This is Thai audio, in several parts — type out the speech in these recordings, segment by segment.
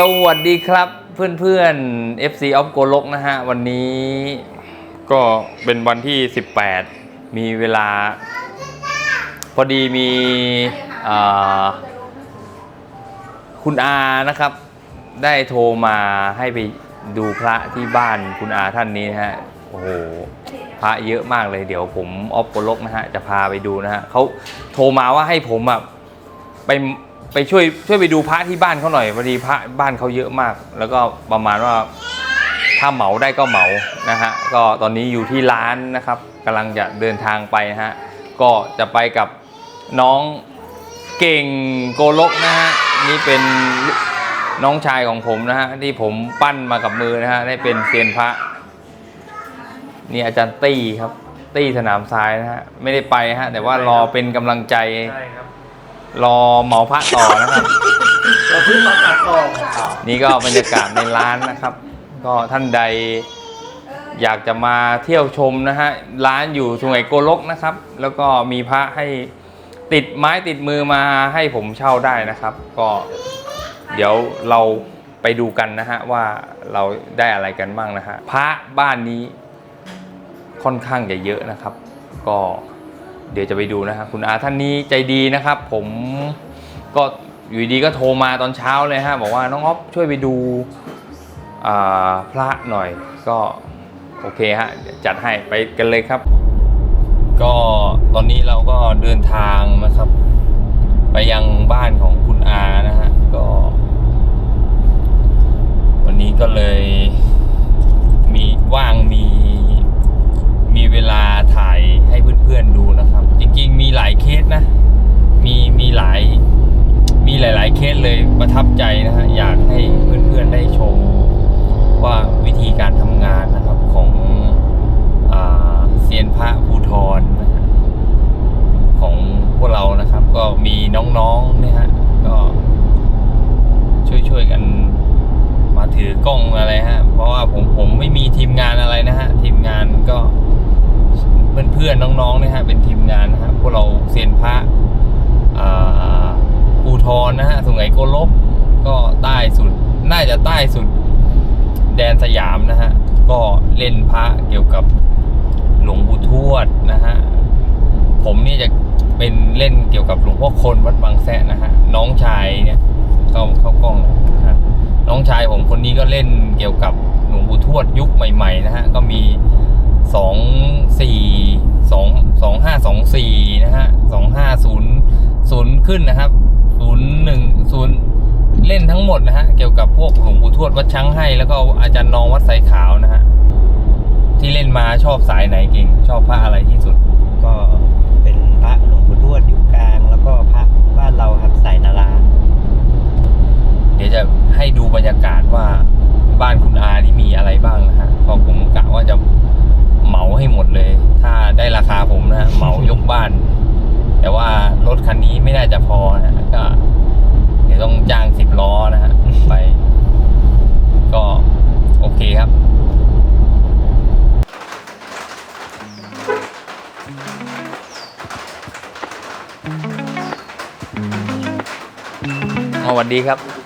สวัสดีครับเพื่อนๆ FC of โกลกนะฮะ วันนี้ก็เป็นวันที่ 18 มีเวลา พอดีมีคุณอานะครับ ได้โทรมาให้ไปดูพระที่บ้านคุณอาท่านนี้นะฮะโอ้โหพระเยอะมากเลยเดี๋ยวผมออฟโกลกนะฮะ จะพาไปดูนะฮะเขาโทรมาว่าให้ผมอะไป ไปช่วยช่วยไปดูพระที่บ้านเขาหน่อยพอดีพระบ้านเขาเยอะมาก แล้วก็ประมาณว่าถ้าเหมาได้ก็เหมานะฮะก็ตอนนี้อยู่ที่ร้านนะครับกำลังจะเดินทางไปะฮะก็จะไปกับน้องเก่งโกลกนะฮะนี่เป็นน้องชายของผมนะฮะที่ผมปั้นมากับมือนะฮะได้เป็นเซียนพระนี่อาจารย์ตี้ครับตี้สนามทรายนะฮะไม่ได้ไปฮะแต่ว่ารอเป็นกำลังใจใช่ครับ รอเหมาพระต่อนะครับ เราเพิ่งมาตัดต่อนี่ก็บรรยากาศในร้านนะครับ ก็ท่านใดอยากจะมาเที่ยวชมนะฮะร้านอยู่สุไหงโกลกนะครับ แล้วก็มีพระให้ติดไม้ติดมือมาให้ผมเช่าได้นะครับ ก็เดี๋ยวเราไปดูกันนะฮะว่าเราได้อะไรกันบ้างนะฮะพระบ้านนี้ค่อนข้างจะเยอะนะครับ ก็ เดี๋ยวจะไปดูนะครับคุณอาท่านนี้ใจดีนะครับ ผมก็อยู่ดีก็โทรมาตอนเช้าเลยฮะบอกว่าน้องอ๊อฟช่วยไปดูพระหน่อยก็โอเคฮะจัดให้ไปกันเลยครับ ก็ตอนนี้เราก็เดินทางนะครับ ไปยังบ้านของคุณอานะฮะก็ วันนี้ก็เลยมีว่างมีมีเวลาถ่ายให้เพื่อนๆดูนะครับ จริงๆ มีหลายเคสนะ มีมีหลายมีหลาย ๆ เคสเลยประทับใจนะฮะอยากให้เพื่อนๆได้ชมว่าวิธีการทำงานนะครับของอเซียนพระภูทรนะของพวกเรานะครับ ก็มีน้องๆเนี่ยฮะก็ช่วยๆกันมาถือกล้องอะไรฮะ เพราะว่าผมผมไม่มีทีมงานอะไรนะฮะ ทีมงานก็ เพื่อนๆน้องๆเนี่ยฮะเป็นทีมงานนะฮะพวกเราเซียนพระอ่าภูทรนะฮะสุไหงโกลกก็ใต้สุดน่าจะใต้สุดแดนสยามนะฮะก็เล่นพระเกี่ยวกับหลวงปู่ทวดนะฮะผมนี่จะเป็นเล่นเกี่ยวกับหลวงพ่อคนวัดบางแสนนะฮะน้องชายเนี่ยเข้าเข้ากล้องนะฮะน้องชายผมคนนี้ก็เล่นเกี่ยวกับหลวงปู่ทวดยุคใหม่ๆนะฮะก็มี สองสี่สองสองห้าสองสี่นะฮะสองห้าศูนย์ศูนย์ขึ้นนะครับศูนย์หนึ่งศูนย์เล่นทั้งหมดนะฮะเกี่ยวกับพวกหลวงปู่ทวดวัดช้างให้ แล้วก็อาจารย์นองวัดไสขาวนะฮะที่เล่นมาชอบสายไหนเก่ง ชอบพระอะไรที่สุด ก็เป็นพระหลวงปู่ทวดยุคกลาง แล้วก็พระบ้านเราครับสายนาราเดี๋ยวจะให้ดูบรรยากาศว่าบ้านคุณอาที่มีอะไรบ้างนะฮะก็ผมกะว่าจะเห มาให้หมดเลย ถ้าได้ราคาผมนะฮะเหมายกบ้าน แต่ว่ารถคันนี้ไม่น่าจะพอนะฮะก็ เดี๋ยวต้องจ้างสิบล้อนะฮะไป ก็โอเคครับสวัสดีครับ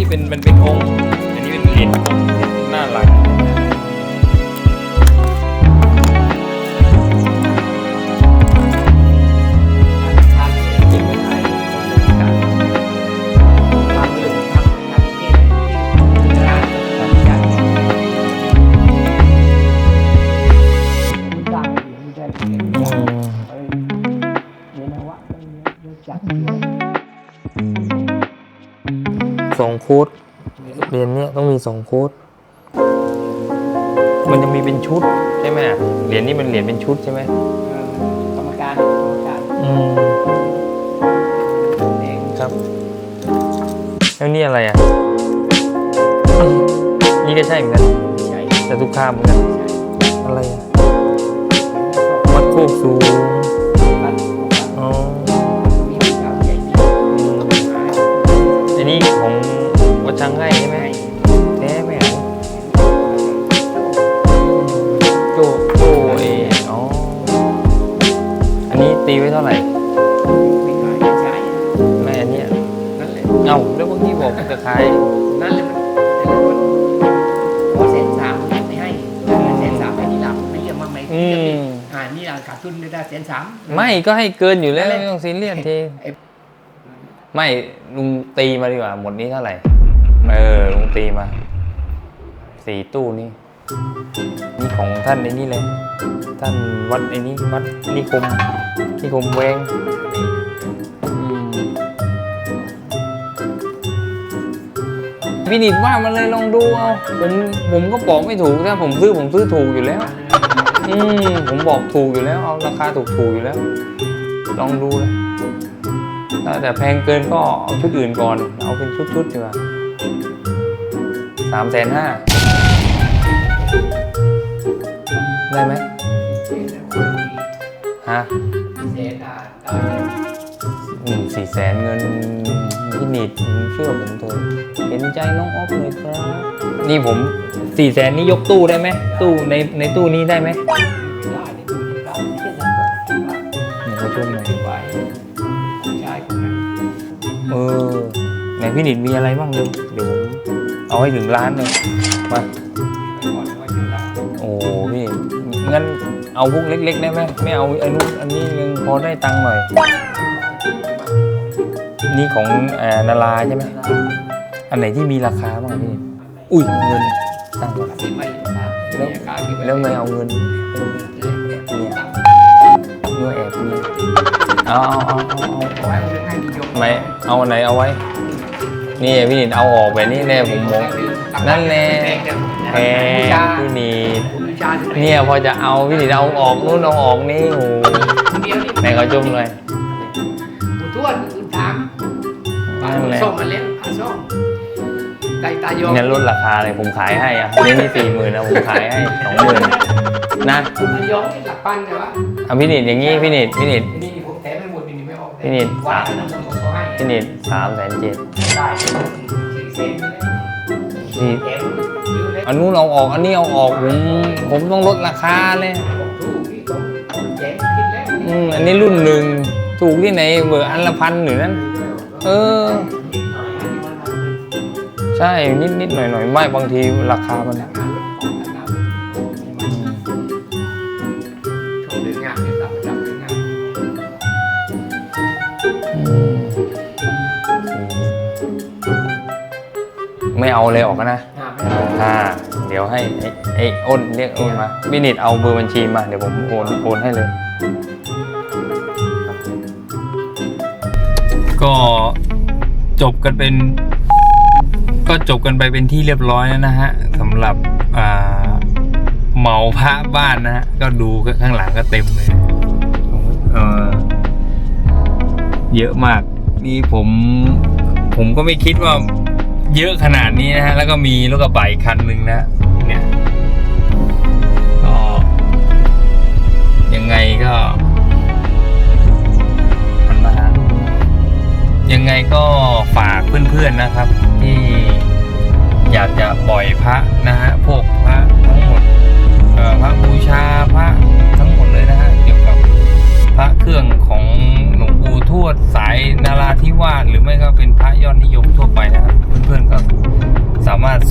ที่เป็นมันเป็นองค์ อันนี้เป็นเหรียญหน้าหลังทางเก็บไว้ไทยทางเรื่องทางทางเทศที่ร้านทางจัดดังไม่ได้เก็บ ค้ดเหรียญเนี้ยต้องมีสองโค้ดมันจะมีเป็นชุดใช่ไหมเหรียญนี้มันเหรียญเป็นชุดใช่ไหมเออกรรมการกรรมการอืมเองครับแล้วนี่อะไรอะนี่ก็ใช่เหมือนกันใช่แต่ทุกข้ามเหมือนกันอะไรอะวัดโคกสูงบัตรอ๋อมีข่าวใหญ่มีอืมอันนี้ของ เท่าไหร่ไม่ขายใช่ไม่อันเนี้ยนั่นแหละเอ้าแล้วเมื่อกี้บอกจะขายนั่นเลยมันแต่ละคนพอเส้นสามไม่ให้เส้นสามให้นี่หลับไม่เรียกมาไหมอืมอ่านี่หลังขาดทุนได้ได้เส้นสามไม่ก็ให้เกินอยู่แล้วนั่นแหละไม่ต้องซีเรียสทีไอ้ไม่ลุงตีมาดีกว่าหมดนี้เท่าไหร่เออลุงตีมาสี่ตู้นี่ นี่ของท่านในนี่เลย ท่านวัดไอ้นี้วัดนิคมนิคมเวงพี่นิดว่ามันเลยลองดูเอาผมผมก็บอกไม่ถูกถ้าผมซื้อผมซื้อถูกอยู่แล้ว อืมผมบอกถูกอยู่แล้วเอาราคาถูกถูกอยู่แล้ว ลองดูเลยถ้าแต่แพงเกินก็เอาชุดอื่นก่อน เอาเป็นชุดๆดีกว่าสามแสนห้า ได้ไหมฮะอืมสี่แสนเงินพี่นิดเชื่อผมเถอะเห็นใจน้องออฟเลยครับ นี่ผมสี่แสนนี่ยกตู้ได้ไหมตู้ในในตู้นี้ได้ไหมได้ในตู้นี้ได้ที่เขาช่วยหน่อยไว้ใช่คนนั้นเออไหนพี่นิดมีอะไรบ้างเร็วเดี๋ยวผมเอาให้ถึงล้านเลยมา งั้นเอาพวกเล็ก ๆ ได้ไหมไม่เอาไอันนู้นอันนี้ยังพอได้ตังค์หน่อย นี่ของเอ่อนาราใช่ไหมอันไหนที่มีราคาบ้างพี่อุ้ยเงินตั้งก่อนที่ไม่ตามแล้วการที่แล้วไม่เอาเงินเนี่ยเมื่อแอบนี่เอาเอาเอาเอาเอาเอาไว้เรื่องให้นิยมเอาอันไหนเอาไว้ นี่พี่นิดเอาออกไปนี่แน่ผมมอง นั่นแน่แพงพี่นิดบูชาเนี่ยพอจะเอาพี่นิดเอาออกนู่นเอาออกนี่โอ้โหเดียวนี่ไหนเขาจุ่มเลยบูทวดคุณถามปลาส้มมาเล่นปลาส้มไก่ตายงงั้นลดราคาเลยผมขายให้อะนี่นี่สี่หมื่นนะผมขายให้สองหมื่นนะตายงนี่หลักพันแต่ว่าเอาพี่นิดอย่างงี้พี่นิดพี่นิดนี่ผมแถมไม่หมดนี่ไม่ออกพี่นิดว่าน้ำมันเขาให้พี่นิดสามแสนเจ็ดได้สี่เซ นี่อันนู้นเอาออก อันนี้เอาออก ผมผมต้องลดราคาเลยอืมอันนี้รุ่นหนึ่งถูกที่ไหนเบอร์อันละพันหรือนั้น เออ ใช่นิดนิดหน่อยหน่อยไม่บางทีราคามัน เอาเลยออกนะงานไม่เอาอ่าเดี๋ยวให้ไอ้ไอ้อ้นเรียกอ้นมาวินิตเอาเบอร์บัญชีมาเดี๋ยวผมโอนโอนให้เลย ก็จบกันเป็น ก็จบกันไปเป็นที่เรียบร้อยแล้วนะฮะสำหรับอ่าเหมาพระบ้านนะฮะก็ดูข้างหลังก็เต็มเลยเออเยอะมาก นี่ผม ผมก็ไม่คิดว่า เยอะขนาดนี้นะฮะ แล้วก็มีรถกระบะอีกคันหนึ่งนะเนี่ยก็ยังไงก็มันมายังไงก็ฝากเพื่อนๆนะครับ ที่อยากจะปล่อยพระนะฮะพวกพระทั้งหมดพระบูชาพระทั้งหมดเลยนะฮะเกี่ยวกับพระเครื่องของหลวงปู่ทวดสายนาราธิวาดหรือไม่ก็เป็นพระยอดนิยม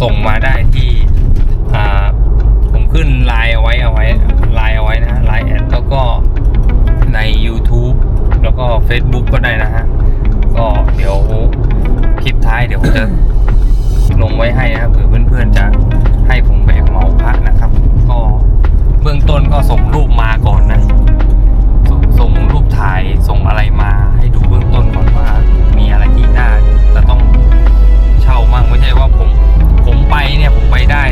ส่งมาได้ที่ผมขึ้นไลน์เอาไว้เอาไว้ไลน์เอาไว้นะไลน์แอดแล้วก็ใน YouTube แล้วก็ Facebook ก็ได้นะฮะ ก็เดี๋ยวคลิปท้ายเดี๋ยวผมจะลงไว้ให้นะเผื่อเพื่อนๆจะให้ผมไปเหมาพระนะครับ ก็เบื้องต้นก็ส่งรูปมาก่อนนะ ส่งรูปถ่ายส่งอะไรมาให้ดูเบื้องต้นก่อนว่า มีอะไรที่น่าจะต้องเช่ามั่งไม่ใช่ว่าผม ไปเนี่ยผมไปได้